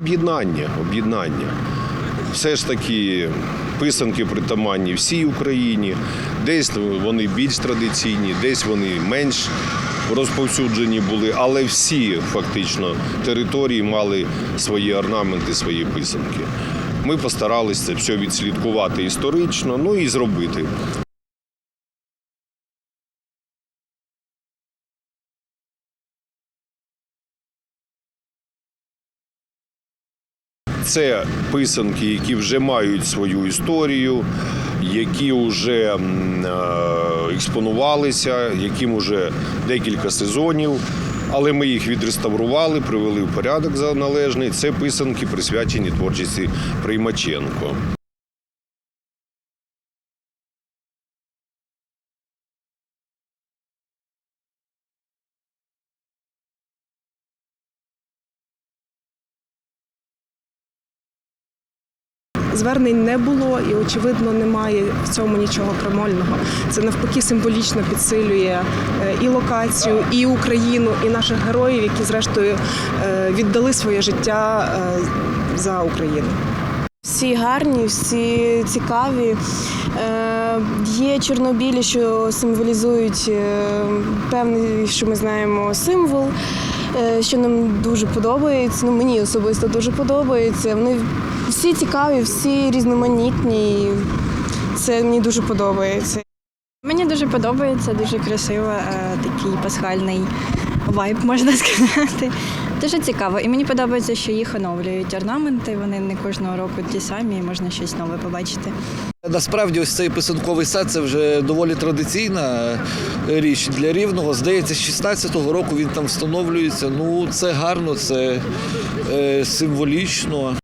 Об'єднання, об'єднання. Все ж таки писанки притаманні всій Україні. Десь вони більш традиційні, десь вони менш розповсюджені були, але всі фактично території мали свої орнаменти, свої писанки. Ми постаралися це все відслідкувати історично, ну і зробити. Це писанки, які вже мають свою історію, які вже е, експонувалися, яким уже декілька сезонів. Але ми їх відреставрували, привели в порядок за належний. Це писанки, присвячені творчості Приймаченко. Звернень не було і, очевидно, немає в цьому нічого крамольного. Це навпаки символічно підсилює е, і локацію, і Україну, і наших героїв, які зрештою е, віддали своє життя е, за Україну. Всі гарні, всі цікаві. Є чорнобілі, що символізують певний, що ми знаємо, символ, що нам дуже подобається. Ну, мені особисто дуже подобається. Вони всі цікаві, всі різноманітні. Це мені дуже подобається. Мені дуже подобається, дуже красиво, е, такий пасхальний вайб, можна сказати. Дуже цікаво. І мені подобається, що їх оновлюють орнаменти. Вони не кожного року ті самі, і можна щось нове побачити. Насправді, ось цей писанковий сад це вже доволі традиційна річ для рівного. Здається, з 16-го року він там встановлюється. Ну, це гарно, це е, символічно.